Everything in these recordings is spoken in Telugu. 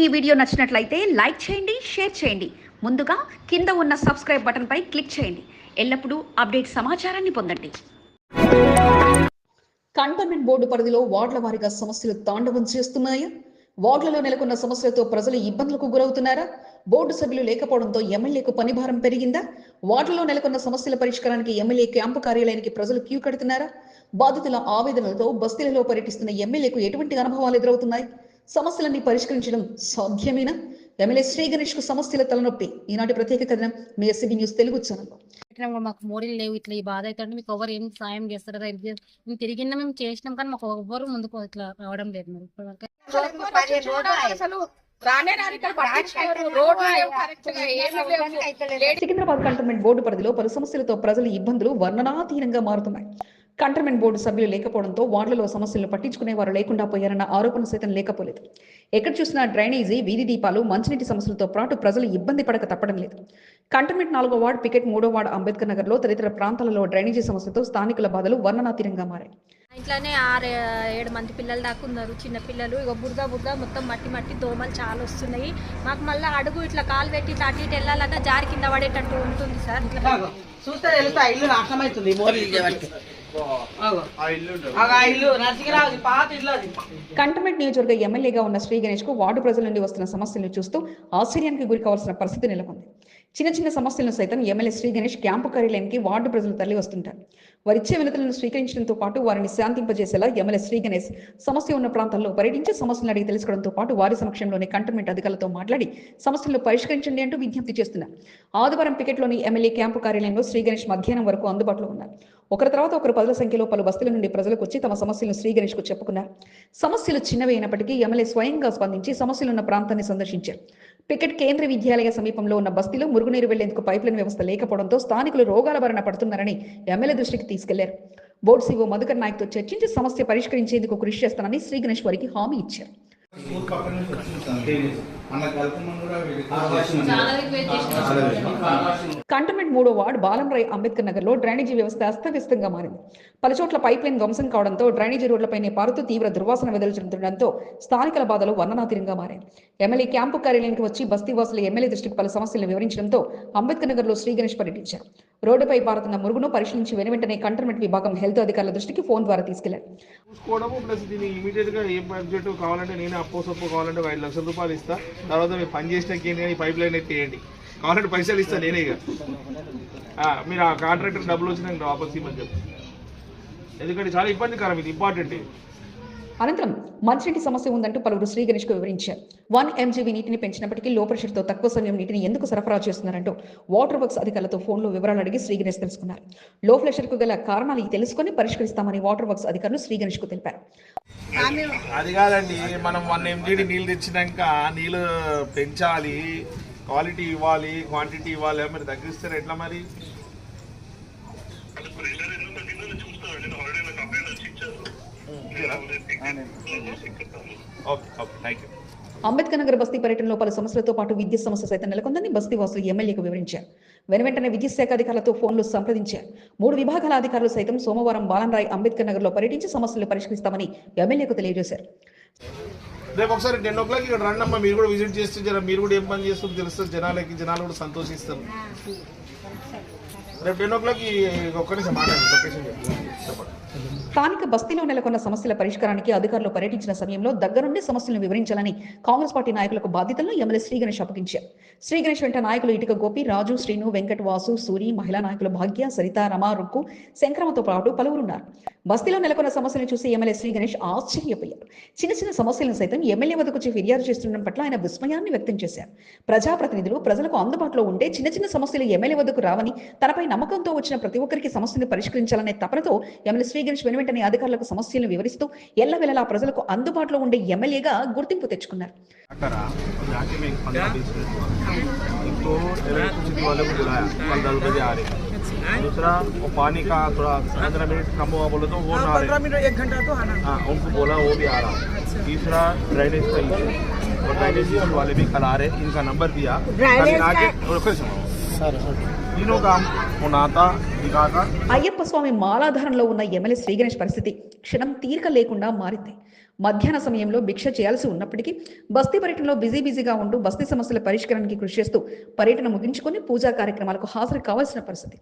ఈ వీడియో నచ్చినట్లయితే లైక్ చేయండి షేర్ చేయండి. ముందుగా కింద ఉన్న సబ్స్క్రైబ్ బటన్పై క్లిక్ చేయండి. ఎల్లప్పుడూ అప్డేట్ సమాచారాన్ని పొందండి. కంటోన్మెంట్ బోర్డు పరిధిలో వార్డుల వారీగా సమస్యలు తాండవం చేస్తున్నాయా? వార్డులలో నెలకొన్న సమస్యలతో ప్రజలు ఇబ్బందులకు గురవుతున్నారా? బోర్డు సభ్యులు లేకపోవడంతో ఎమ్మెల్యేకు పనిభారం పెరిగిందా? వార్డులో నెలకొన్న సమస్యల పరిష్కారానికి ఎమ్మెల్యే క్యాంపు కార్యాలయానికి ప్రజలు క్యూ కడుతున్నారా? బాధితుల ఆవేదనలతో బస్తీలలో పర్యటిస్తున్న ఎమ్మెల్యేకు ఎటువంటి అనుభవాలు ఎదురవుతున్నాయి? సమస్యలన్నీ పరిష్కరించడం సాధ్యమేనా? ఎమ్మెల్యే శ్రీ గణేష్కు సమస్యల తలనొప్పి. ఈనాటి ప్రత్యేక కథనం మీ ఎస్సీబీ న్యూస్ తెలుగు ఛానల్ పెట్టినా మాకు మోడీలు లేవు ఇట్లా ఈ బాధ అవుతుంటే మీకు ఎవరు ఏం సాయం చేస్తారా? మేము తిరిగినా మేము చేసినాం కానీ మాకు ఎవ్వరు ముందుకు ఇట్లా రావడం లేదు మరి. ఇప్పటివరకు సికింద్రాబాద్ కంటోన్మెంట్ బోర్డు పరిధిలో పలు సమస్యలతో ప్రజల ఇబ్బందులు వర్ణనాతీనంగా మారుతున్నాయి. కంటోన్మెంట్ బోర్డు సభ్యులు లేకపోవడంతో వార్డులలో సమస్యలను పట్టించుకునే వారు లేకుండా పోయారన్న ఆరోపణ సైతం లేకపోలేదు. ఎక్కడ చూసినా డ్రైనేజీ వీధి దీపాలు మంచినీటి సమస్యలతో పాటు ప్రజలు ఇబ్బంది పడక తప్పడం లేదు. కంటోన్మెంట్ నాలుగో వార్డు పికెట్ మూడో వార్డు అంబేద్కర్ నగర్లో తదితర ప్రాంతాలలో డ్రైనేజీ సమస్యతో స్థానికుల బాధలు వర్ణనాతీనంగా మారాయి. ఇట్లానే ఆరు ఏడు మంది పిల్లలు దాకా ఉన్నారు. చిన్న పిల్లలు ఇక బురద బురద మొత్తం మట్టి మట్టి దోమలు చాలా వస్తున్నాయి. మాకు మళ్ళీ అడుగు ఇట్లా కాలు పెట్టి ఇట్లా అటు ఇటు వెళ్ళాలన్నా జారి కింద పడేటట్టు ఉంటుంది సార్. ఇట్లా చూస్తే తెలుస్తా ఇల్లు నాశనం అవుతుంది. కంటమెంట్ నియోజకవర్గ ఎమ్మెల్యేగా ఉన్న శ్రీ గణేష్కు వార్డు ప్రజల నుండి వస్తున్న సమస్యలను చూస్తూ ఆశ్చర్యానికి గురి కావాల్సిన పరిస్థితి నెలకొంది. చిన్న చిన్న సమస్యలను సైతం ఎమ్మెల్యే శ్రీ గణేష్ క్యాంపు కార్యాలయానికి వార్డు ప్రజలు తరలి వస్తుంటారు. వారిచ్చే వినతులను స్వీకరించడంతో పాటు వారిని శాంతింపజేసేలా ఎమ్మెల్యే శ్రీ గణేష్ సమస్య ఉన్న ప్రాంతాల్లో పర్యటించి సమస్యలను అడిగి తెలుసుకోవడంతో పాటు వారి సమక్షంలోని కంటోన్మెంట్ అధికారులతో మాట్లాడి సమస్యలను పరిష్కరించండి అంటూ విజ్ఞప్తి చేస్తున్నారు. ఆదివారం పికెట్లోని ఎమ్మెల్యే క్యాంపు కార్యాలయంలో శ్రీ గణేష్ మధ్యాహ్నం వరకు అందుబాటులో ఉన్నారు. ఒకరి తర్వాత ఒకరు పదుల సంఖ్యలో పలు బస్తీల నుండి ప్రజలకు వచ్చి తమ సమస్యలను శ్రీ గణేష్కు చెప్పుకున్నారు. సమస్యలు చిన్నవి అయినప్పటికీ ఎమ్మెల్యే స్వయంగా స్పందించి సమస్యలున్న ప్రాంతాన్ని సందర్శించారు. పికెట్ కేంద్ర విద్యాలయ సమీపంలో ఉన్న బస్తీలో మురుగునీరు వెళ్ళేందుకు పైప్లైన్ వ్యవస్థ లేకపోవడంతో స్థానికులు రోగాల బారిన పడుతున్నారని ఎమ్మెల్యే దృష్టికి తీసుకెళ్ళారు. బోర్డు సీఓ మధుకర్ నాయక్తో చర్చించి సమస్య పరిష్కరించేందుకు కృషి చేస్తానని శ్రీ గణేశ్వరికి హామీ ఇచ్చారు. కంటమెంట్ కంటోన్మెంట్ మూడో వార్డు బాలంరాయ్ అంబేద్కర్ నగర్లో డ్రైనేజీ వ్యవస్థ అస్తవ్యస్తంగా మారింది. పలుచోట్ల పైప్ లైన్ ధ్వంసం కావడంతో డ్రైనేజీ రోడ్లపైనే పారుతూ తీవ్ర దుర్వాసన వెదజల్లుతుండడంతో స్థానికుల బాధలు వర్ణనాతీరంగా మారాయి. ఎమ్మెల్యే క్యాంపు కార్యాలయానికి వచ్చి బస్తీవాసులు ఎమ్మెల్యే దృష్టికి పలు సమస్యలను వివరించడంతో అంబేద్కర్ నగర్లో శ్రీ గణేష్ పర్యటించారు. రోడ్డుపై పారుతున్న మురుగును పరిశీలించి వెనువెంటనే కంటోన్మెంట్ విభాగం హెల్త్ అధికారుల దృష్టికి ఫోన్ ద్వారా తీసుకెళ్ళారు. చూసుకోవడము ప్లస్ దీన్ని ఇమీడియట్గా ఏ బడ్జెట్ కావాలంటే నేనే అప్పో సొప్పు కావాలంటే ఒక ఐదు లక్షల రూపాయలు ఇస్తా. తర్వాత మీరు పని చేసినాక ఏంటి పైప్ లైన్ ఎత్తేయండి. కావాలంటే పైసలు ఇస్తా నేనే ఇక. మీరు ఆ కాంట్రాక్టర్ డబ్బులు వచ్చినాక వాపస్ ఇవ్వమని చెప్పు. ఎందుకంటే చాలా ఇబ్బందికరం ఇది ఇంపార్టెంట్ అనంతరం మంచినీటి సమస్య ఉందంటూ పలువురు శ్రీ గణేష్కు వివరించారు. వన్ ఎంజీబీ నీటిని పెంచినప్పటికీ లో ప్రెషర్తో తక్కువ సమయం నీటిని ఎందుకు సరఫరా చేస్తున్నారంటూ వాటర్ వర్క్స్ అధికారులతో ఫోన్లో వివరాలు అడిగి శ్రీ గణేష్ తెలుసుకున్నారు. లో ప్రెషర్కు గల కారణాలు తెలుసుకొని పరిష్కరిస్తామని వాటర్ వర్క్స్ అధికారులు శ్రీ గణేష్కు తెలిపారు. అది కాదండి మనం వన్ ఎంజీడి నీళ్ళు తెచ్చినాక నీళ్ళు పెంచాలి క్వాలిటీ ఇవ్వాలి క్వాంటిటీ ఇవ్వాలి మరి తగ్గిస్తారు ఎట్లా మరి? Okay okay thank you Ambedkar Nagar బస్తీ పర్యటనలో పలు సమస్యలతో పాటు విద్యుత్ సమస్య సైతం నెలకొందని బస్తీ వాసులు ఎమ్మెల్యేకు వివరించారు. వెనువెంటనే విద్యుత్ శాఖ అధికారులతో ఫోన్లు సంప్రదించారు. మూడు విభాగాల అధికారులు సైతం సోమవారం బాలన్రాయ్ అంబేద్కర్ నగర్లో పర్యటించి సమస్యలు పరిష్కరిస్తామని ఎమ్మెల్యేకు తెలియజేశారు. రేపు ఒకసారి టెన్ ఓ క్లాక్ ఇక్కడ రండి అమ్మా మీరు కూడా విజిట్ చేస్తే జర మీరు కూడా ఏం పని చేస్తారు తెలుస్తుంది జనాలకి జనాలు కూడా సంతోషిస్తారు. రేపు టెన్ ఓ క్లాక్ ఒక్క నిమిషం మాట్లాడండి లొకేషన్ చెప్పండి. స్థానిక బస్తీలో నెలకొన్న సమస్యల పరిష్కారానికి అధికారులు పర్యటించిన సమయంలో దగ్గరుండి సమస్యలను వివరించాలని కాంగ్రెస్ పార్టీ నాయకులకు బాధ్యతలను ఎమ్మెల్యే శ్రీగణేష్ అప్పగించారు. శ్రీగణేష్ వెంట నాయకులు ఇటుక గోపి రాజు శ్రీను వెంకట్ వాసు సూరి మహిళా నాయకులు భాగ్య సరిత రమ రుక్కు శంక్రమతో పాటు పలువురున్నారు. బస్తీలో నెలకొన్న సమస్యలను చూసి ఎమ్మెల్యే శ్రీగణేష్ ఆశ్చర్యపోయారు. చిన్న చిన్న సమస్యలను సైతం ఎమ్మెల్యే వద్దకు వచ్చి ఫిర్యాదు చేస్తుండడం పట్ల ఆయన విస్మయాన్ని వ్యక్తం చేశారు. ప్రజాప్రతినిధులు ప్రజలకు అందుబాటులో ఉంటే చిన్న చిన్న సమస్యలు ఎమ్మెల్యే వద్దకు రావని తనపై నమ్మకంతో వచ్చిన ప్రతి ఒక్కరికి సమస్యను పరిష్కరించాలనే తపనతో ఎమ్మెల్యే శ్రీ గణేష్ వెనువెంటనే అధికారులకు సమస్యలను వివరిస్తూ ఎల్లవెల్లలా ప్రజలకు అందుబాటులో ఉండే ఎమ్మెల్యేగా గుర్తింపు తెచ్చుకున్నారు करा और जाके मैं एक पंद्रह बीस मिनट इनको इलेक्ट्रिसिटी वाले को बुलाया कल दस बजे आ रहे दूसरा वो पानी का थोड़ा पंद्रह मिनट कम हुआ बोले तो वो ना आ पंद्रह रहे मिनट एक घंटा तो आना हाँ उनको बोला वो भी आ रहा तीसरा ड्राइनेज का इशू और ड्राइनेज इशू वाले भी कल आ रहे इनका नंबर दिया कल आके और फिर सुनो అయ్యప్ప స్వామి మాలాధారంలో ఉన్న ఎమ్మెల్యే శ్రీగణేష్ పరిస్థితి క్షణం తీరిక లేకుండా మారింది. మధ్యాహ్న సమయంలో భిక్ష చేయాల్సి ఉన్నప్పటికీ బస్తీ పర్యటనలో బిజీ బిజీగా ఉంటూ బస్తీ సమస్యల పరిష్కారానికి కృషి చేస్తూ పర్యటన ముగించుకొని పూజా కార్యక్రమాలకు హాజరు కావాల్సిన పరిస్థితి.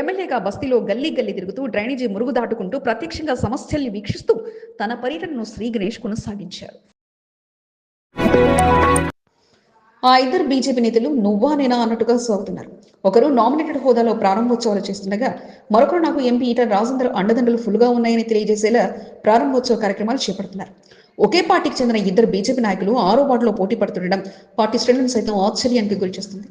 ఎమ్మెల్యేగా బస్తీలో గల్లీ గల్లీ తిరుగుతూ డ్రైనేజీ మురుగు దాటుకుంటూ ప్రత్యక్షంగా సమస్యల్ని వీక్షిస్తూ తన పర్యటనను శ్రీ గణేష్ కొనసాగించారు. ఆ ఇద్దరు బీజేపీ నేతలు నువ్వా నేనా అన్నట్టుగా సాగుతున్నారు ఒకరు నామినేటెడ్ హోదాలో ప్రారంభోత్సవాలు చేస్తుండగా మరొకరు నాకు ఎంపీ ఈటల రాజేందర్ అండదండలు ఫుల్గా ఉన్నాయని తెలియజేసేలా ప్రారంభోత్సవ కార్యక్రమాలు చేపడుతున్నారు. ఒకే పార్టీకి చెందిన ఇద్దరు బీజేపీ నాయకులు ఆరో వార్డులో పోటీ పడుతుండడం పార్టీ శ్రేణులను సైతం ఆశ్చర్యానికి గురిచేస్తుంది.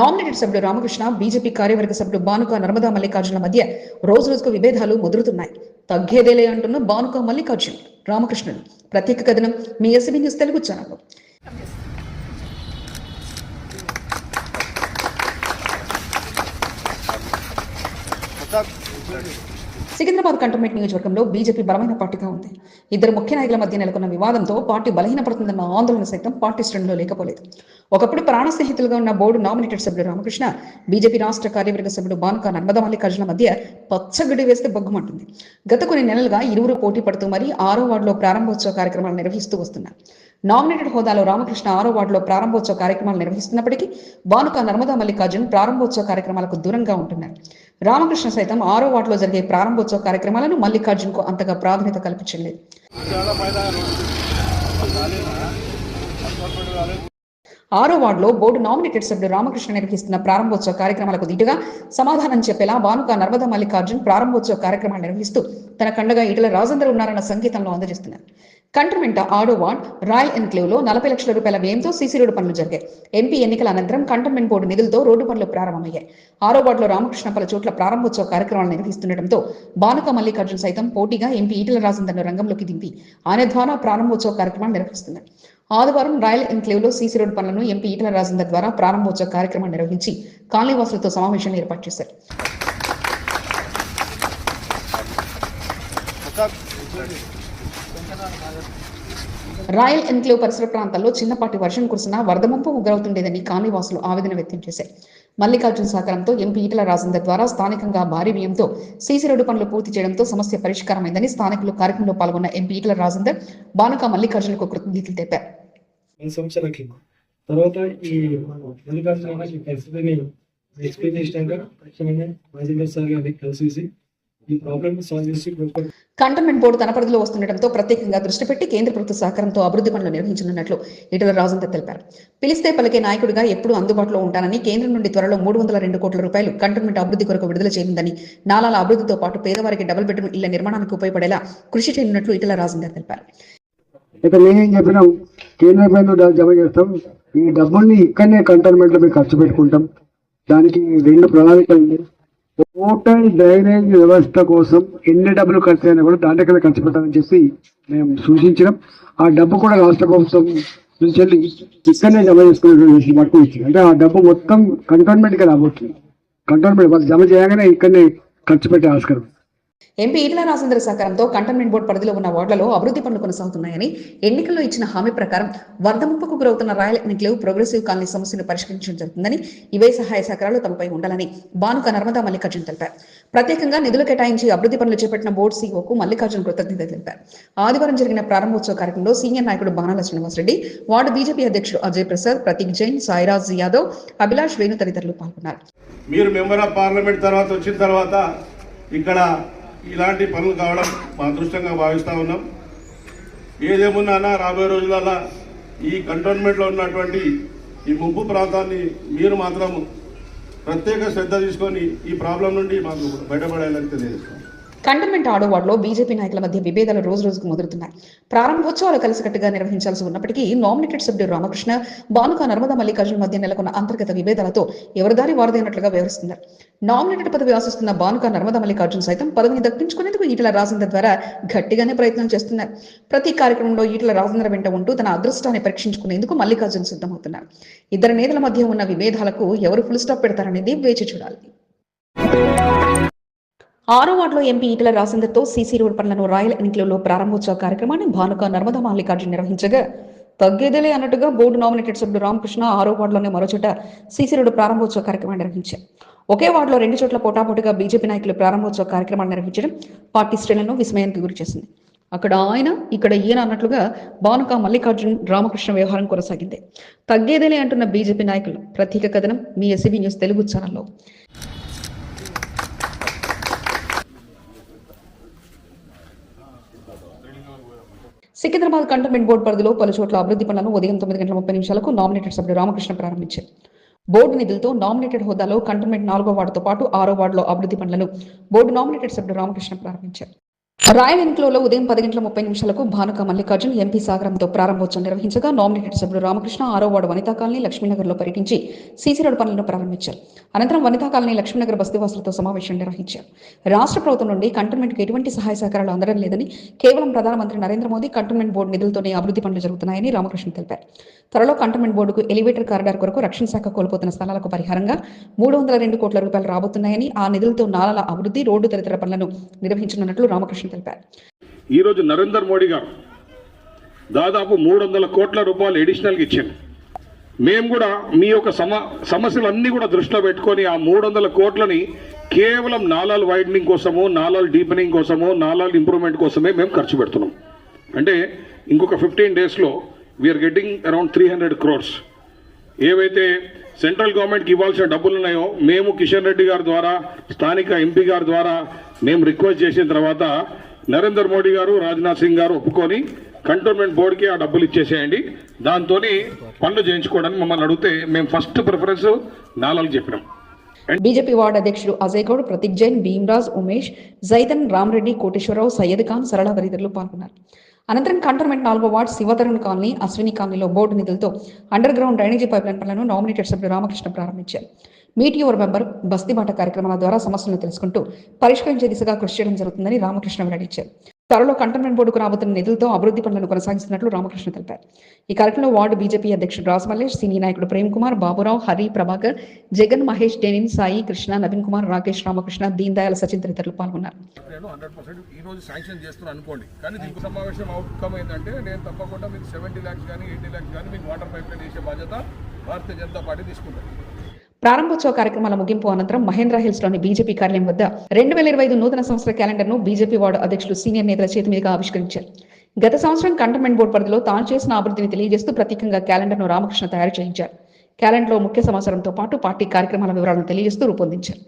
నామినేటెడ్ సభ్యుడు రామకృష్ణ బీజేపీ కార్యవర్గ సభ్యుడు బానుక నర్మదా మల్లికార్జున మధ్య రోజు రోజుకు విభేదాలు ముదురుతున్నాయి. తగ్గేదేలే అంటున్న బానుక మల్లికార్జున్ రామకృష్ణుడు. ప్రత్యేక కథనం మీ SB news Telugu channel. Secunderabad cantonment నియోజకవర్గంలో బీజేపీ బలమైన పార్టీగా ఉంది. ఇద్దరు ముఖ్య నాయకుల మధ్య నెలకొన్న వివాదంతో పార్టీ బలహీనపడుతుందన్న ఆందోళన సైతం పార్టీ శ్రేణుల్లో లేకపోలేదు. ఒకప్పుడు ప్రాణ స్నేహితులుగా ఉన్న బోర్డు నామినేటెడ్ సభ్యుడు రామకృష్ణ బీజేపీ రాష్ట్ర కార్యవర్గ సభ్యుడు బానుక నర్మదా మల్లికార్జున మధ్య పచ్చగడ్డి వేస్తే బగ్గుమంటుంది. గత కొన్ని నెలలుగా ఇరువురు పోటీ పడుతూ మరీ ఆరో వార్డులో ప్రారంభోత్సవ కార్యక్రమాలు నిర్వహిస్తూ వస్తున్నారు. నామినేటెడ్ హోదాలో రామకృష్ణ ఆరో వార్డులో ప్రారంభోత్సవ కార్యక్రమాలు నిర్వహిస్తున్నప్పటికీ బానుక నర్మదా మల్లికార్జున్ ప్రారంభోత్సవ కార్యక్రమాలకు దూరంగా ఉంటున్నారు. రామకృష్ణ సైతం ఆరో వాటిలో జరిగే ప్రారంభోత్సవ కార్యక్రమాలను మల్లికార్జున్కు అంతగా ప్రాధాన్యత కల్పించలేదు. ఆరో వార్డులో బోర్డు నామినేటెడ్ సభ్యుడు రామకృష్ణ నిర్వహిస్తున్న ప్రారంభోత్సవ కార్యక్రమాలకు దీటుగా సమాధానం చెప్పేలా బానుక నర్మదా మల్లికార్జున్ ప్రారంభోత్సవ కార్యక్రమాలు నిర్వహిస్తూ తన కండగా ఈటల రాజేందర్ ఉన్నారన్న సంగీతంలో అందజేస్తున్నారు. కంటోన్మెంట్ ఆడో వార్డ్ రాయల్ ఎన్క్లేవ్లో నలభై లక్షల రూపాయల వ్యయంతో సీసీ రోడ్డు పనులు జరిగాయి. ఎంపీ ఎన్నికల అనంతరం కంటోన్మెంట్ బోర్డు నిధులతో రోడ్డు పనులు ప్రారంభమయ్యాయి. ఆరో వార్డులో రామకృష్ణ పలు చోట్ల ప్రారంభోత్సవ కార్యక్రమాలు నిర్వహిస్తుండటంతో బానుక మల్లికార్జున్ సైతం పోటీగా ఎంపీ ఈటల రాజేందర్ను రంగంలోకి దింపి ఆయన ద్వారా ప్రారంభోత్సవ కార్యక్రమాలు నిర్వహిస్తున్నారు. ఆదివారం రాయల్ ఎన్క్లేవ్లో సీసీ రోడ్డు పనులను ఎంపీ ఈటల రాజేందర్ ద్వారా ప్రారంభోత్సవ కార్యక్రమం నిర్వహించి కాలనీవాసులతో సమావేశాన్ని ఏర్పాటు చేశారు. రాయల్ ఎన్క్లేవ్ పరిసర ప్రాంతాల్లో చిన్నపాటి వర్షం కురిసినా వరద ముంపు గురవుతుండేదని కాలనీవాసులు ఆవేదన వ్యక్తం చేశారు. మల్లికార్జున సహకారంతో ఎంపీ ఈటల రాజేందర్ ద్వారా స్థానికంగా భారీ వ్యయంతో సీసీ రోడ్డు పనులు పూర్తి చేయడంతో సమస్య పరిష్కారమైందని స్థానికులు కార్యక్రమంలో పాల్గొన్న ఎంపీ ఈటల రాజేందర్ బానుక మల్లికార్జునకు కృతజ్ఞతలు తెలిపారు. రెండు సంవత్సరాలకి తర్వాత ఈ మల్లికార్జున ఈ పరిస్థితిని ఎక్స్ప్లెయిన్ చేసినాక సార్ గారిని కంటోన్మెంట్ బోర్డు తన పరిధిలో వస్తుండటంతో ప్రత్యేకంగా దృష్టి పెట్టి కేంద్ర ప్రభుత్వ సహకారంతో అభివృద్ధి పనులు నిర్వహించనున్నట్లు ఈటల రాజేందర్ తెలిపారు. పిలిస్తే పలికే నాయకుడిగా ఎప్పుడూ అందుబాటులో ఉంటానని కేంద్రం నుండి త్వరలో మూడు వందల రెండు కోట్ల రూపాయలు కంటోన్మెంట్ అభివృద్ధి కొరకు విడుదల చేయనుందని నాలాల అభివృద్ధితో పాటు పేదవారికి డబుల్ బెడ్రూమ్ ఇళ్ళ నిర్మాణానికి ఉపయోగపడేలా కృషి చేయనున్నట్లు ఈటల రాజేందర్ తెలిపారు. ఇక మేమేం చెప్పినాం? కేంద్ర ప్రభుత్వం జమ చేస్తాం. ఈ డబ్బుల్ని ఇక్కడనే కంటోన్మెంట్లో మేము ఖర్చు పెట్టుకుంటాం. దానికి రెండు ప్రణాళికలు ఉన్నాయి. టోటల్ డ్రైనేజ్ వ్యవస్థ కోసం ఎన్ని డబ్బులు ఖర్చు అయినా కూడా దాంట్లో ఖర్చు పెట్టాలని చెప్పి మేము సూచించినాం. ఆ డబ్బు కూడా రాష్ట్ర ప్రభుత్వం నుంచి వెళ్ళి ఇక్కడనే జమ చేసుకునే మటుకు ఇచ్చింది. అంటే ఆ డబ్బు మొత్తం కంటోన్మెంట్కి రాబోతుంది. కంటోన్మెంట్ వాళ్ళు జమ చేయగానే ఇక్కడనే ఖర్చు పెట్టే ఆస్కారం. ఎంపీ ఈటల రాజేంద్ర సహకారంతో కంటోన్మెంట్ బోర్డు పరిధిలో ఉన్న వార్డులలో అభివృద్ధి పనులు కొనసాగుతున్నాయని ఎన్నికల్లో ఇచ్చిన హామీ ప్రకారం వరద ముంపుకు గురవుతున్న రాయల్ ఎన్నికలు ప్రోగ్రెసివ్ కాలనీ సమస్యను పరిష్కరించడం జరుగుతుందని ఇవే సహాయ సహకారాలు తమపై ఉండాలని బానుక నర్మదా మల్లికార్జున్ తెలిపారు. ప్రత్యేకంగా నిధులు కేటాయించి అభివృద్ధి పనులు చేపట్టిన బోర్డు సీఓకు మల్లికార్జున్ కృతజ్ఞత తెలిపారు. ఆదివారం జరిగిన ప్రారంభోత్సవ కార్యక్రమంలో సీనియర్ నాయకుడు బాణాల శ్రీనివాసరెడ్డి వార్డు బీజేపీ అధ్యక్షుడు అజయ్ ప్రసాద్ ప్రతీక్ జైన్ సాయిరాజ్ యాదవ్ అభిలాష్ వేణు తదితరులు పాల్గొన్నారు. మీరు మెంబర్ ఆఫ్ పార్లమెంట్ తర్వాత వచ్చిన తర్వాత ఇక్కడ ఇలాంటి పనులు కావడం మా అదృష్టంగా భావిస్తూ ఉన్నాం. ఏదేమున్నా రాబోయే రోజులలో ఈ కంటోన్మెంట్లో ఉన్నటువంటి ఈ ముంపు ప్రాంతాన్ని మీరు మాత్రం ప్రత్యేక శ్రద్ధ తీసుకొని ఈ ప్రాబ్లం నుండి మాకు బయటపడాలని తెలియజేస్తాం. కంటోన్మెంట్ ఆడో వార్డులో బీజేపీ నాయకుల మధ్య విభేదాలు రోజు రోజుకు ముదురుతున్నాయి. ప్రారంభోత్సవాలు కలిసికట్టుగా నిర్వహించాల్సి ఉన్నప్పటికీ నామినేటెడ్ సభ్యుడు రామకృష్ణ బానుక నర్మదా మల్లికార్జున మధ్య నెలకొన్న అంతర్గత విభేదాలతో ఎవరిదారి వారదైనట్లుగా వ్యవహరిస్తున్నారు. నామినేటెడ్ పదవి ఆశిస్తున్న బానుక నర్మదా మల్లికార్జున సైతం పదవిని దక్కించుకునేందుకు ఈటల రాజేంద్ర ద్వారా గట్టిగానే ప్రయత్నం చేస్తున్నారు. ప్రతి కార్యక్రమంలో ఈటల రాజేంద్ర వెంట ఉంటూ తన అదృష్టాన్ని పరీక్షించుకునేందుకు మల్లికార్జున సిద్ధమవుతున్నారు. ఇద్దరు నేతల మధ్య ఉన్న విభేదాలకు ఎవరు ఫుల్ స్టాప్ పెడతారనేది వేచి చూడాలి. ఆరో వార్డులో ఎంపీ ఈటల రాజేందర్తో సీసీ రోడ్ పనులను రాయల్ ఎన్నికలలో ప్రారంభోత్సవ కార్యక్రమాన్ని భానుక నర్మదా మల్లికార్జున్ నిర్వహించగా తగ్గేదేలే అన్నట్టుగా బోర్డు నామినేటెడ్ సభ్యుడు రామకృష్ణ ఆరో వార్డులోనే మరోచోట సీసీ రోడ్డు ప్రారంభోత్సవ కార్యక్రమాన్ని నిర్వహించారు. ఒకే వార్డులో రెండు చోట్ల పోటాపోటీగా బీజేపీ నాయకులు ప్రారంభోత్సవ కార్యక్రమాన్ని నిర్వహించడం పార్టీ శ్రేణులను విస్మయానికి గురిచేసింది. అక్కడ ఆయన ఇక్కడ ఈయన అన్నట్లుగా భానుక మల్లికార్జున్ రామకృష్ణ వ్యవహారం కొనసాగింది. తగ్గేదేలే అంటున్న బీజేపీ నాయకులు ప్రత్యేక కథనం మీ ఎస్సీబీ న్యూస్ తెలుగు ఛానల్లో. సికింద్రాబాద్ కంటోన్మెంట్ బోర్డు పరిధిలో పలు చోట్ల అభివృద్ధి పనులను ఉదయం తొమ్మిది గంటల ముప్పై నిమిషాలకు నామినేటెడ్ సభ్యుడు రామకృష్ణ ప్రారంభించారు. బోర్డు నిధులతో నామినేటెడ్ హోదాలో కంటోన్మెంట్ నాలుగో వార్డుతో పాటు ఆరో వార్డులో అభివృద్ధి పనులను బోర్డు నామినేటెడ్ సభ్యుడు రామకృష్ణ ప్రారంభించారు. రాయల్ ఎన్క్లోలో ఉదయం పది గంటల ముప్పై నిమిషాలకు భానుక మల్లికార్జున్ ఎంపీ సాగరంతో ప్రారంభోత్సవం నిర్వహించగా నామినేటెడ్ సభ్యుడు రామకృష్ణ ఆరో వార్డు వనితా కాలనీ లక్ష్మీనగర్లో పర్యటించి సీసీ రోడ్డు పనులను ప్రారంభించారు. అనంతరం వనితా కాలనీ లక్ష్మీనగర్ బస్తీవాసులతో సమావేశం నిర్వహించారు. రాష్ట్ర ప్రభుత్వం నుండి కంటోన్మెంట్కి ఎటువంటి సహాయ సహకారాలు అందడం లేదని కేవలం ప్రధానమంత్రి నరేంద్ర మోదీ కంటోన్మెంట్ బోర్డు నిధులతోనే అభివృద్ధి పనులు జరుగుతున్నాయని రామకృష్ణ తెలిపారు. త్వరలో కంటోన్మెంట్ బోర్డుకు ఎలివేటర్ కారిడార్ కొరకు రక్షణ శాఖ కోల్పోతున్న స్థలాలకు పరిహారంగా మూడు వందల రెండు కోట్ల రూపాయలు రాబోతున్నాయని ఆ నిధులతో నాలాల అభివృద్ధి రోడ్డు తదితర పనులను నిర్వహించనున్నట్లు రామకృష్ణ తెలిపారు. ఈరోజు నరేందర్ మోడీ గారు దాదాపు మూడు వందల కోట్ల రూపాయలు అడిషనల్గా ఇచ్చాం మేము కూడా మీ యొక్క సమ సమస్యలన్నీ కూడా దృష్టిలో పెట్టుకొని ఆ మూడు వందల కోట్లని కేవలం నాలాల్ వైడనింగ్ కోసము నాలాలు డీపెనింగ్ కోసము నాలాల్ ఇంప్రూవ్మెంట్ కోసమే మేము ఖర్చు పెడుతున్నాం. అంటే ఇంకొక ఫిఫ్టీన్ డేస్లో we're getting around three hundred crores ఏవైతే సెంట్రల్ గవర్నమెంట్కి ఇవ్వాల్సిన డబ్బులు ఉన్నాయో మేము కిషన్ రెడ్డి గారి ద్వారా స్థానిక ఎంపీ గారి ద్వారా మేము రిక్వెస్ట్ చేసిన తర్వాత నరేంద్ర మోడీ గారు రాజ్నాథ్ సింగ్ గారు ఒప్పుకొని కంటోన్మెంట్ బోర్డుకి ఆ డబ్బులు ఇచ్చేసేయండి. దాంతో పనులు చేయించుకోవడానికి మమ్మల్ని అడిగితే మేము ఫస్ట్ ప్రిఫరెన్స్ నాలుగు చెప్పినాం. బీజేపీ వార్డు అధ్యక్షుడు అజయ్ గౌడ్ ప్రతీక్ జైన్ భీమ్రాజ్ ఉమేష్ జైతన్ రామరెడ్డి కోటేశ్వరరావు సయ్యద్ ఖాన్ సరళ తదితరులు పాల్గొన్నారు. అనంతరం కంటోన్మెంట్ నాలుగో వార్డు శివతరుణ్ కాలనీ అశ్విని కాలనీలో బోర్డు నిధులతో అండర్ గ్రౌండ్ డ్రైనేజీ పైప్లైన్ పనులను నామినేటెడ్ సభ్యుడు రామకృష్ణ ప్రారంభించారు. మీట్ యువర్ మెంబర్ బస్తీబాట కార్యక్రమాల ద్వారా సమస్యలను తెలుసుకుంటూ పరిష్కరించే దిశగా కృషి చేయడం జరుగుతుందని రామకృష్ణ వెల్లడించారు. త్వరలో కంటోన్మెంట్ బోర్డుకు రాబోతున్న నిధులతో అభివృద్ధి పనులను కొనసాగిస్తున్నట్లు రామకృష్ణ తెలిపారు. ఈ కార్యక్రమంలో వార్డు బీజేపీ అధ్యక్షుడు రాజమల్లేష్ సీనియర్ నాయకుడు ప్రేమ్ కుమార్ బాబురావు హరి ప్రభాకర్ జగన్ మహేష్ డెనిన్ సాయి కృష్ణ నవీన్ కుమార్ రాకేష్ రామకృష్ణ దీన్ దయాల సచిన్ తదితరులు పాల్గొన్నారు. నేను ఈ రోజు శాంక్షన్ చేస్తున్నాను అనుకోండి. కానీ దీనికి సమావేశం అవుట్కమ్ ఏంటంటే నేను తప్పకుండా మీకు సెవెంటీ ల్యాక్స్ కానీ ఎయిటీ ల్యాక్స్ కానీ మీకు వాటర్ పైప్ లైన్ బాధ్యత భారతీయ జనతా పార్టీ తీసుకుంటారు ప్రారంభోత్సవ కార్యక్రమాల ముగింపు అనంతరం మహేంద్ర హిల్స్లోని బీజేపీ కార్యాలయం వద్ద రెండు వేల ఇరవై ఐదు నూతన సంవత్సర క్యాలెండర్ను బీజేపీ వార్డు అధ్యక్షులు సీనియర్ నేతల చేతి మీదుగా ఆవిష్కరించారు. గత సంవత్సరం కంటోన్మెంట్ బోర్డు పరిధిలో తాను చేసిన అభివృద్ధిని తెలియజేస్తూ ప్రత్యేకంగా క్యాలెండర్ను రామకృష్ణ తయారు చేయించారు. క్యాలెండర్లో ముఖ్య సమాచారంతో పాటు పార్టీ కార్యక్రమాల వివరాలను తెలియజేస్తూ రూపొందించారు.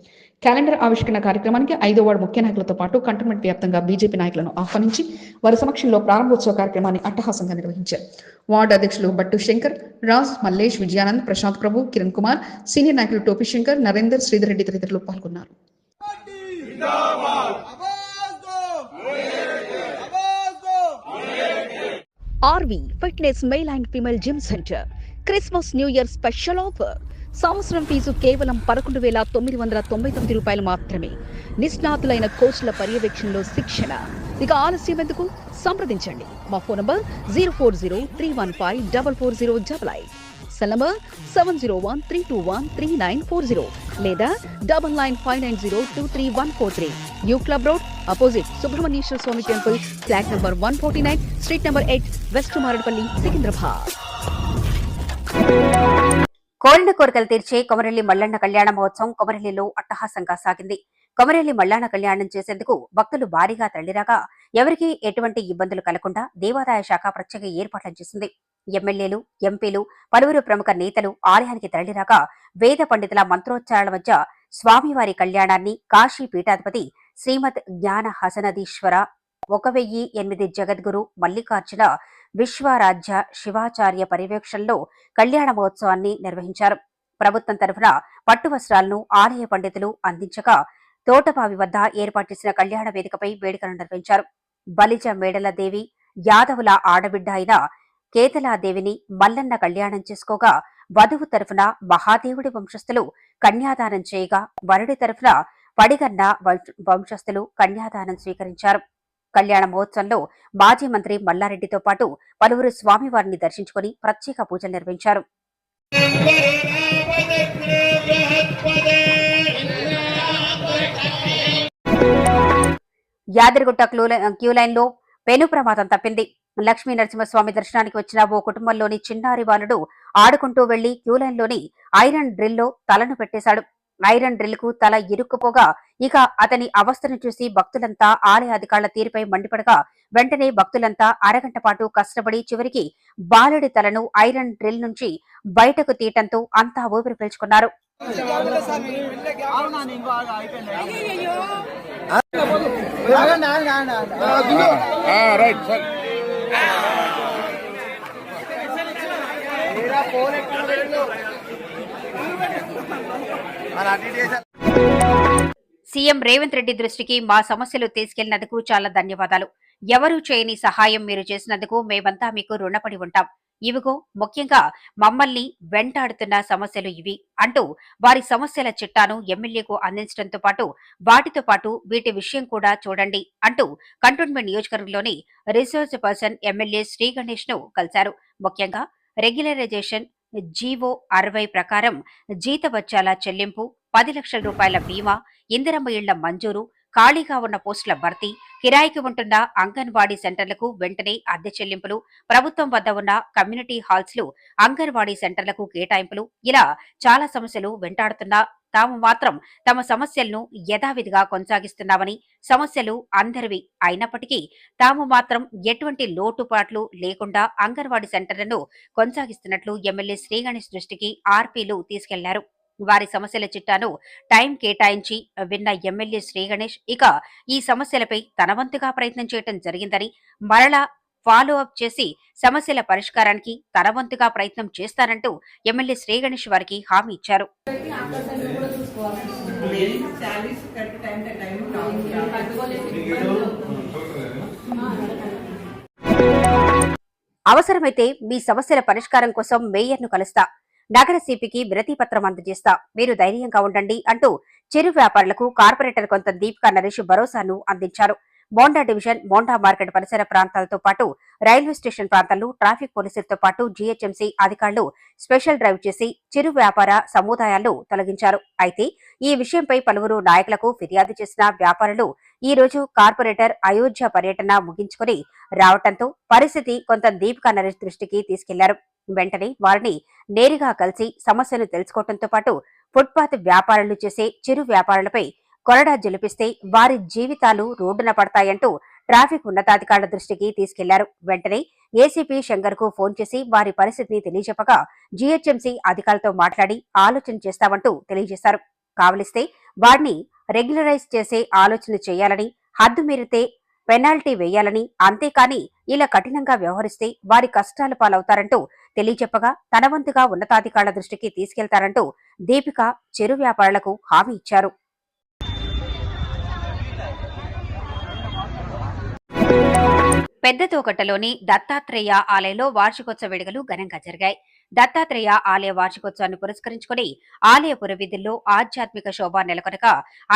క్యాలెండర్ ఆవిష్కరణ కార్యక్రమానికి ఐదో వార్డు ముఖ్య నాయకులతో పాటు కంటోన్మెంట్ వ్యాప్తంగా బీజేపీ నాయకులను ఆహ్వానించి వారి సమక్షంలో ప్రారంభోత్సవ కార్యక్రమాన్ని అట్టహాసంగా నిర్వహించారు. వార్డు అధ్యక్షులు బట్టు శంకర్ రాజ్ మల్లేష్ విజయానంద్ ప్రశాంత్ ప్రభు కిరణ్ కుమార్ సీనియర్ నాయకులు టోపీ శంకర్ నరేందర్ శ్రీధర్ రెడ్డి తదితరులు పాల్గొన్నారు. RV fitness male and female gym centre. Christmas new year special offer. సంవత్సరం ఫీజు కేవలం పదకొండు వేల తొమ్మిది వందల తొంభై తొమ్మిది రూపాయలు మాత్రమే. నిష్ణాతులైన కోచ్ల పర్యవేక్షణలో శిక్షణ. ఇక ఆలస్యం ఎందుకు? సంప్రదించండి. మా phone number zero four zero three one five double four zero double eight cell number seven zero one three two one three nine four zero లేదా double nine five nine zero two three one four three. New club road opposite Subrahmanyeshwara Swamy temple flat number one forty nine street number eight west Marredpally Secunderabad. కోరిన కోరికలు తీర్చే కొమరెల్లి మల్లన్న కళ్యాణ మహోత్సవం కొమరెల్లిలో అట్టహాసంగా సాగింది. కొమరెల్లి మల్లన్న కళ్యాణం చేసేందుకు భక్తులు భారీగా తరలిరాగా ఎవరికీ ఎటువంటి ఇబ్బందులు కలగకుండా దేవాదాయ శాఖ ప్రత్యేక ఏర్పాట్లు చేసింది. ఎమ్మెల్యేలు ఎంపీలు పలువురు ప్రముఖ నేతలు ఆలయానికి తరలిరాగా వేద పండితుల మంత్రోచ్చారణ మధ్య స్వామివారి కళ్యాణాన్ని కాశీ పీఠాధిపతి శ్రీమద్ జ్ఞాన హసనదీశ్వర ఒక వెయ్యి ఎనిమిది జగద్గురు మల్లికార్జున విశ్వరాజ్య శివాచార్య పర్యవేక్షణలో కళ్యాణ మహోత్సవాన్ని నిర్వహించారు. ప్రభుత్వం తరఫున పట్టు వస్త్రాలను ఆలయ పండితులు అందించగా తోటబావి వద్ద ఏర్పాటు చేసిన కళ్యాణ వేదికపై వేడుకలు నిర్వహించారు. బలిజ మేడల దేవి యాదవుల ఆడబిడ్డ అయిన కేతలాదేవిని మల్లన్న కళ్యాణం చేసుకోగా వధువు తరఫున మహాదేవుడి వంశస్థులు కన్యాదానం చేయగా వరుడి తరఫున పడిగన్న వంశస్థులు కన్యాదానం స్వీకరించారు. కళ్యాణ మహోత్సవంలో మాజీ మంత్రి మల్లారెడ్డితో పాటు పలువురు స్వామివారిని దర్శించుకుని ప్రత్యేక పూజలు నిర్వహించారు. యాదగిరిగుట్ట క్యూ లైన్లో పెను ప్రమాదం తప్పింది. లక్ష్మీ నరసింహస్వామి దర్శనానికి వచ్చిన ఓ కుటుంబంలోని చిన్నారి బాలుడు ఆడుకుంటూ వెళ్ళి క్యూలైన్లోని ఐరన్ డ్రిల్లో తలను పెట్టేశాడు. ఐరన్ డ్రిల్కు తల ఇరుక్కుపోగా ఇక అతని అవస్థను చూసి భక్తులంతా ఆలయ అధికారుల తీరుపై మండిపడగా వెంటనే భక్తులంతా అరగంట పాటు కష్టపడి చివరికి బాలుడి తలను ఐరన్ డ్రిల్ నుంచి బయటకు తీయటంతో అంతా ఊపిరి పీల్చుకున్నారు రైట్ సీఎం రేవంత్ రెడ్డి దృష్టికి మా సమస్యలు తీసుకెళ్ళినందుకు చాలా ధన్యవాదాలు. ఎవరూ చేయని సహాయం మీరు చేసినందుకు మేమంతా మీకు రుణపడి ఉంటాం. ఇవిగో ముఖ్యంగా మమ్మల్ని వెంటాడుతున్న సమస్యలు ఇవి అంటూ వారి సమస్యల చిట్టాను ఎమ్మెల్యేకు అందించడంతో పాటు వాటితో పాటు వీటి విషయం కూడా చూడండి అంటూ కంటోన్మెంట్ నియోజకవర్గంలోని రిసోర్స్ పర్సన్ ఎమ్మెల్యే శ్రీ గణేష్ను కలిశారు. ముఖ్యంగా రెగ్యులరైజేషన్ జీవో అరవై ప్రకారం జీతబత్యాల చెల్లింపు పది లక్షల రూపాయల బీమా ఇందిరమ్మ ఇళ్ళ మంజూరు ఖాళీగా ఉన్న పోస్టుల భర్తీ కిరాయికి ఉంటున్న అంగన్వాడీ సెంటర్లకు వెంటనే అద్దె చెల్లింపులు ప్రభుత్వం వద్ద ఉన్న కమ్యూనిటీ హాల్స్లు అంగన్వాడీ సెంటర్లకు కేటాయింపులు ఇలా చాలా సమస్యలు వెంటాడుతున్నా తాము మాత్రం తమ సమస్యలను యథావిధిగా కొనసాగిస్తున్నామని సమస్యలు అందరివి అయినప్పటికీ తాము మాత్రం ఎటువంటి లోటుపాట్లు లేకుండా అంగన్వాడీ సెంటర్లను కొనసాగిస్తున్నట్లు ఎమ్మెల్యే శ్రీగణేష్ దృష్టికి ఆర్పీలు తీసుకెళ్ళారు. వారి సమస్యల చిట్టాను టైం కేటాయించి విన్న ఎమ్మెల్యే శ్రీగణేష్ ఇక ఈ సమస్యలపై తన వంతుగా ప్రయత్నం చేయటం జరిగిందని మరలా ఫాలో అప్ చేసి సమస్యల పరిష్కారానికి తనవంతుగా ప్రయత్నం చేస్తానంటూ ఎమ్మెల్యే శ్రీగణేష్ వారికి హామీ ఇచ్చారు. అవసరమైతే మీ సమస్యల పరిష్కారం కోసం మేయర్ను కలుస్తా. నగర సిపికి వినతి పత్రం అందజేస్తా. మీరు ధైర్యంగా ఉండండి అంటూ చిరు వ్యాపారులకు కార్పొరేటర్ కొంత దీపికా నరేష్ భరోసాను అందించారు. మోండా డివిజన్ మోండా మార్కెట్ పరిసర ప్రాంతాలతో పాటు రైల్వే స్టేషన్ ప్రాంతాల్లో ట్రాఫిక్ పోలీసులతో పాటు జీహెచ్ఎంసీ అధికారులు స్పెషల్ డ్రైవ్ చేసి చిరు వ్యాపార సముదాయాలను తొలగించారు. అయితే ఈ విషయంపై పలువురు నాయకులకు ఫిర్యాదు చేసిన వ్యాపారులు ఈ రోజు కార్పొరేటర్ అయోధ్య పర్యటన ముగించుకుని రావటంతో పరిస్థితి కొంత దీపికా నరేష్ దృష్టికి తీసుకెళ్ళారు. వెంటనే వారిని నేరుగా కలిసి సమస్యను తెలుసుకోవడంతో పాటు ఫుట్పాత్ వ్యాపారులు చేసే చిరు వ్యాపారులపై కొరడా జలిపిస్తే వారి జీవితాలు రోడ్డున పడతాయంటూ ట్రాఫిక్ ఉన్నతాధికారుల దృష్టికి తీసుకెళ్ళారు. వెంటనే ఏసీపీ శంకర్కు ఫోన్ చేసి వారి పరిస్థితిని తెలియజెప్పగా జీహెచ్ఎంసీ అధికారులతో మాట్లాడి ఆలోచన చేస్తామంటూ తెలియజేశారు. కావలిస్తే వారిని రెగ్యులరైజ్ చేసే ఆలోచన చేయాలని హద్దు మీరితే పెనాల్టీ వేయాలని అంతేకాని ఇలా కఠినంగా వ్యవహరిస్తే వారి కష్టాల పాలవుతారంటూ తెలియజెప్పగా తన వంతుగా ఉన్నతాధికారుల దృష్టికి తీసుకెళ్తారంటూ దీపిక చెరు వ్యాపారులకు హామీ ఇచ్చారు. పెద్ద తోకట్టలోని దత్తాత్రేయ ఆలయంలో వార్షికోత్సవ వేడుకలు ఘనంగా జరిగాయి. దత్తాత్రేయ ఆలయ వార్షికోత్సవాన్ని పురస్కరించుకుని ఆలయ పురవీధుల్లో ఆధ్యాత్మిక శోభ నెలకొనక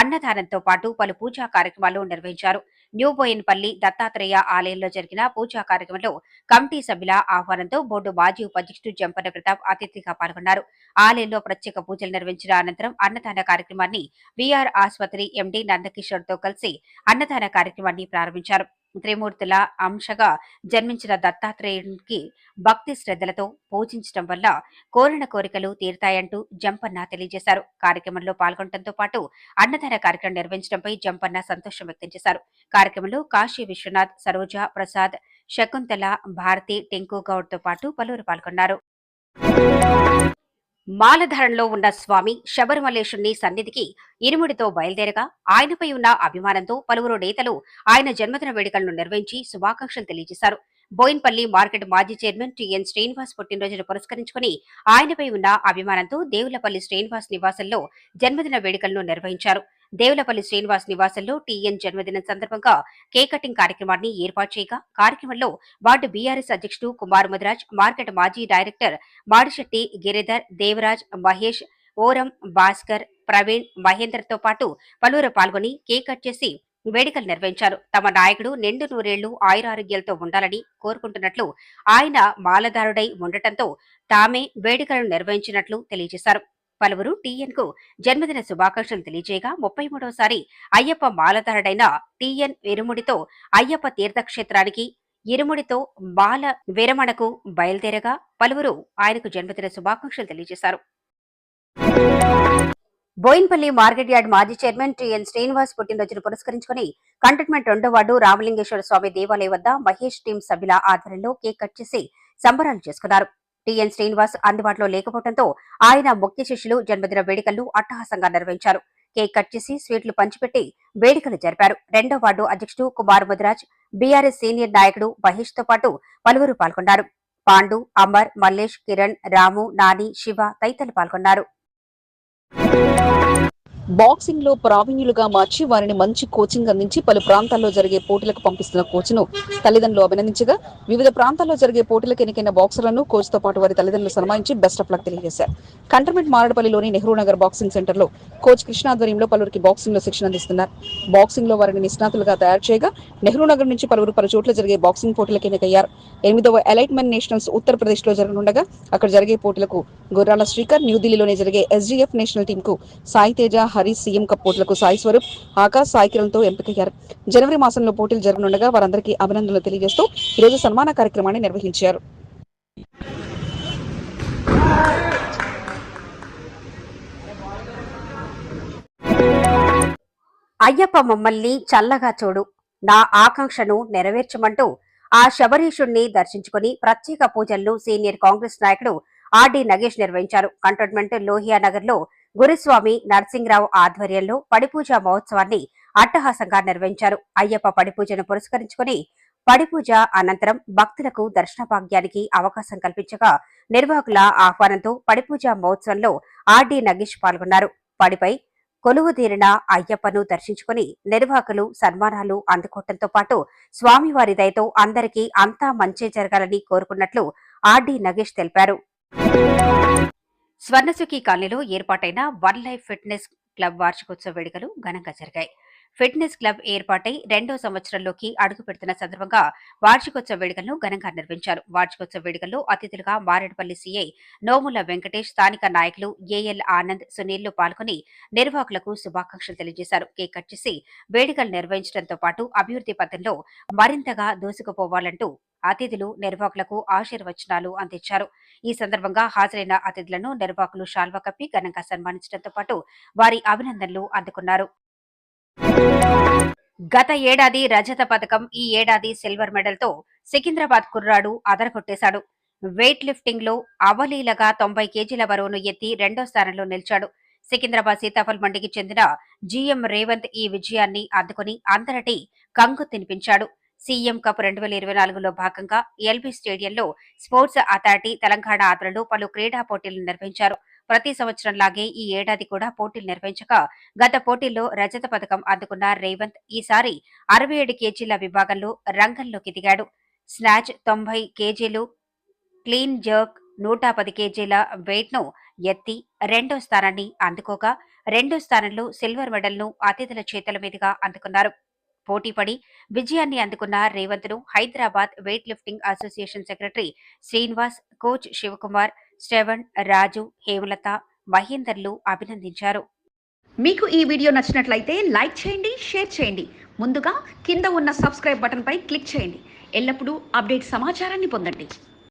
అన్నదానంతో పాటు పలు పూజా కార్యక్రమాలు నిర్వహించారు. న్యూ బోయిన్పల్లి దత్తాత్రేయ ఆలయంలో జరిగిన పూజా కార్యక్రమంలో కమిటీ సభ్యుల ఆహ్వానంతో బోర్డు మాజీ ఉపాధ్యక్షుడు జంపన్న ప్రతాప్ అతిథిగా పాల్గొన్నారు. ఆలయంలో ప్రత్యేక పూజలు నిర్వహించిన అనంతరం అన్నదాన కార్యక్రమాన్ని విఆర్ ఆసుపత్రి ఎండీ నందకిషోర్తో కలిసి అన్నదాన కార్యక్రమాన్ని ప్రారంభించారు. త్రిమూర్తుల అంశగా జన్మించిన దత్తాత్రేయునికి భక్తి శ్రద్ధలతో పూజించడం వల్ల కోరిన కోరికలు తీరుతాయంటూ జంపన్న తెలియజేశారు. కార్యక్రమంలో పాల్గొనడంతో పాటు అన్నదాన కార్యక్రమం నిర్వహించడంపై జంపన్న సంతోషం వ్యక్తం చేశారు. కార్యక్రమంలో కాశీ విశ్వనాథ్ సరోజ ప్రసాద్ శకుంతల భారతి టెంకు గౌడ్తో పాటు పలువురు పాల్గొన్నారు. మాలధరంలో ఉన్న స్వామి శబరిమలేశుణ్ణి సన్నిధికి ఇరుముడితో బయలుదేరగా ఆయనపై ఉన్న అభిమానంతో పలువురు నేతలు ఆయన జన్మదిన వేడుకలను నిర్వహించి శుభాకాంక్షలు తెలియజేశారు. బోయిన్పల్లి మార్కెట్ మాజీ చైర్మన్ టిఎన్ శ్రీనివాస్ పుట్టినరోజును పురస్కరించుకుని ఆయనపై ఉన్న అభిమానంతో దేవులపల్లి శ్రీనివాస్ నివాసంలో జన్మదిన వేడుకలను నిర్వహించారు. దేవులపల్లి శ్రీనివాస్ నివాసంలో టీఎన్ జన్మదినం సందర్భంగా కేక్ కటింగ్ కార్యక్రమాన్ని ఏర్పాటు చేయగా కార్యక్రమంలో వార్డు బీఆర్ఎస్ అధ్యక్షుడు కుమార్ ముదిరాజ్ మార్కెట్ మాజీ డైరెక్టర్ మాడిశెట్టి గిరిధర్ దేవరాజ్ మహేష్ ఓరం భాస్కర్ ప్రవీణ్ మహేందర్తో పాటు పలువురు పాల్గొని కేక్ కట్ చేసి వేడుకలు నిర్వహించారు. తమ నాయకుడు నిండు నూరేళ్ళు ఆయురారోగ్యాలతో ఉండాలని కోరుకుంటున్నట్లు ఆయన మాలదారుడై ఉండటంతో తామే వేడుకలను నిర్వహించినట్లు తెలియజేశారు. పలువురు టీఎన్కు జన్మదిన శుభాకాంక్షలు తెలియజేయగా ముప్పై మూడవసారి అయ్యప్ప మాలధారుడైన టీఎన్ ఇరుముడితో అయ్యప్ప తీర్థక్షేత్రానికి ఇరుముడితో బాల విరమణకు బయలుదేరగా పలువురు ఆయనకు జన్మదిన శుభాకాంక్షలు తెలియజేశారు. బోయిన్పల్లి మార్కెట్ యార్డ్ మాజీ చైర్మన్ టిఎన్ శ్రీనివాస్ పుట్టినరోజును పురస్కరించుకుని కంటోన్మెంట్ రెండో వార్డు రామలింగేశ్వర స్వామి దేవాలయం వద్ద మహేష్ టీం సభ్యుల ఆధ్వర్యంలో కేక్ కట్ చేసి సంబరాలు చేసుకున్నారు. టిఎన్ శ్రీనివాస్ అందుబాటులో లేకపోవడంతో ఆయన ముఖ్య శిష్యులు జన్మదిన వేడుకలను అట్టహాసంగా నిర్వహించారు. కేక్ కట్ చేసి స్వీట్లు పంచిపెట్టి వేడుకలు జరిపారు. రెండో వార్డు అధ్యక్షుడు కుమార్ ముదిరాజ్ బీఆర్ఎస్ సీనియర్ నాయకుడు మహేష్తో పాటు పలువురు పాల్గొన్నారు. పాండు అమర్ మల్లేష్ కిరణ్ రాము నాని శివ తదితరులు పాల్గొన్నారు. బాక్సింగ్లో ప్రావీణ్యులుగా మార్చి వారిని మంచి కోచింగ్ అందించి పలు ప్రాంతాల్లో జరిగే పోటీలకు పంపిస్తున్న కోచ్ను తల్లిదండ్రులు అభినందించగా వివిధ ప్రాంతాల్లో జరిగే పోటీలకు ఎన్నికైన బాక్సర్లను కోచ్తో పాటు వారి తల్లిదండ్రులు సన్మానించి బెస్ట్ ఆఫ్ లక్ తెలియజేశారు. కంటర్మెంట్ మారడపల్లిలోని నెహ్రూ నగర్ బాక్సింగ్ సెంటర్లో కోచ్ కృష్ణాధ్వర్యంలో పలువురికి బాక్సింగ్లో శిక్షణ అందిస్తున్నారు. బాక్సింగ్లో వారిని నిష్ణాతులుగా తయారు చేయగా నెహ్రూ నగర్ నుంచి పలువురు పలు చోట్ల జరిగే బాక్సింగ్ పోటీలకు ఎన్నికయ్యారు. ఎనిమిదవ ఎలైట్మెంట్ నేషనల్స్ ఉత్తరప్రదేశ్లో జరగనుండగా అక్కడ జరిగే పోటీలకు గుర్రాల శ్రీకర్ న్యూఢిల్లీలోనే జరిగే ఎస్జీఎఫ్ నేషనల్ టీమ్కు సాయి తేజ హరీష్ సీఎం కప్ పోటీలకు సాయి స్వరూప్ ఆకాశ్ సాయి కిరణ్తో ఎంపికయ్యారు. జనవరి మాసంలో పోటీలు జరగనుండగా వారందరికీ అభినందనలు తెలియజేస్తూ ఈరోజు సన్మాన కార్యక్రమాన్ని నిర్వహించారు. అయ్యప్ప మమ్మల్ని చల్లగా చూడు. నా ఆకాంక్షను నెరవేర్చమంటూ ఆ శబరీషుణ్ణి దర్శించుకుని ప్రత్యేక పూజలను సీనియర్ కాంగ్రెస్ నాయకుడు ఆర్డి నగేష్ నిర్వహించారు. కంటోన్మెంట్ లోహియా నగర్లో గురుస్వామి నరసింగరావు ఆధ్వర్యంలో పడిపూజ మహోత్సవాన్ని అట్టహాసంగా నిర్వహించారు. అయ్యప్ప పడిపూజను పురస్కరించుకుని పడిపూజ అనంతరం భక్తులకు దర్శన భాగ్యానికి అవకాశం కల్పించగా నిర్వాహకుల ఆహ్వానంతో పడిపూజ మహోత్సవంలో ఆర్డి నగేష్ పాల్గొన్నారు. పడిపై కొలువు తీరిన అయ్యప్పను దర్శించుకుని నిర్వాహకులు సన్మానాలు అందుకోవటంతో పాటు స్వామివారి దయతో అందరికీ అంతా మంచి జరగాలని కోరుకున్నట్లు ఆర్డి నగేష్ తెలిపారు. స్వర్ణసుఖి కాలనీలో ఏర్పాటైన వన్ లైఫ్ ఫిట్నెస్ క్లబ్ వార్షికోత్సవ వేడుకలు ఘనంగా జరిగాయి. ఫిట్నెస్ క్లబ్ ఏర్పాటై రెండో సంవత్సరంలోకి అడుగు పెడుతున్న సందర్భంగా వార్షికోత్సవ వేడుకలను ఘనంగా నిర్వహించారు. వార్షికోత్సవ వేడుకల్లో అతిథులుగా మారేడుపల్లి సీఐ నోముల వెంకటేష్ స్థానిక నాయకులు ఏఎల్ ఆనంద్ సునీల్లు పాల్గొని నిర్వాహకులకు శుభాకాంక్షలు తెలియజేశారు. కేక్ కట్ చేసి వేడుకలు నిర్వహించడంతో పాటు అభివృద్ధి పథంలో మరింతగా దూసుకుపోవాలంటూ అతిథులు నిర్వాహకులకు ఆశీర్వచనాలు అందించారు. ఈ సందర్భంగా హాజరైన అతిథులను నిర్వాహకులు శాల్వా కప్పి ఘనంగా సన్మానించడంతో పాటు వారి అభినందనలు అందుకున్నారు. గత ఏడాది రజత పథకం ఈ ఏడాది సిల్వర్ మెడల్తో సికింద్రాబాద్ కుర్రాడు అదరగొట్టేశాడు. వెయిట్ లిఫ్టింగ్లో అవలీలగా తొంభై కేజీల బరువును ఎత్తి రెండో స్థానంలో నిలిచాడు. సికింద్రాబాద్ సీతాఫల్ మండికి చెందిన జీఎం రేవంత్ ఈ విజయాన్ని అందుకుని అందరటి కంగు తినిపించాడు. సీఎం కప్ రెండు వేల ఇరవై నాలుగులో భాగంగా ఎల్బీ స్టేడియంలో స్పోర్ట్స్ అథారిటీ తెలంగాణ ఆధ్వర్యంలో పలు క్రీడా పోటీలు నిర్వహించారు. ప్రతి సంవత్సరం లాగే ఈ ఏడాది కూడా పోటీలు నిర్వహించగా గత పోటీల్లో రజత పథకం అందుకున్న రేవంత్ ఈసారి అరవై ఏడు కేజీల విభాగంలో రంగంలోకి దిగాడు. స్నాచ్ తొంభై కేజీలు క్లీన్ జర్క్ నూట పది కేజీల వెయిట్ను ఎత్తి రెండో స్థానాన్ని అందుకోగా రెండో స్థానంలో సిల్వర్ మెడల్ను అతిథుల చేతుల మీదుగా అందుకున్నారు. పోటీపడి విజయాన్ని అందుకున్న రేవంత్ను Hyderabad weight lifting association secretary Srinivas coach Shivakumar Shravan Raju Hemalatha మహేందర్లు అభినందించారు. మీకు ఈ వీడియో నచ్చినట్లయితే లైక్ చేయండి షేర్ చేయండి. ముందుగా కింద ఉన్న సబ్స్క్రైబ్ బటన్పై క్లిక్ చేయండి. ఎల్లప్పుడూ అప్డేట్ సమాచారాన్ని పొందండి.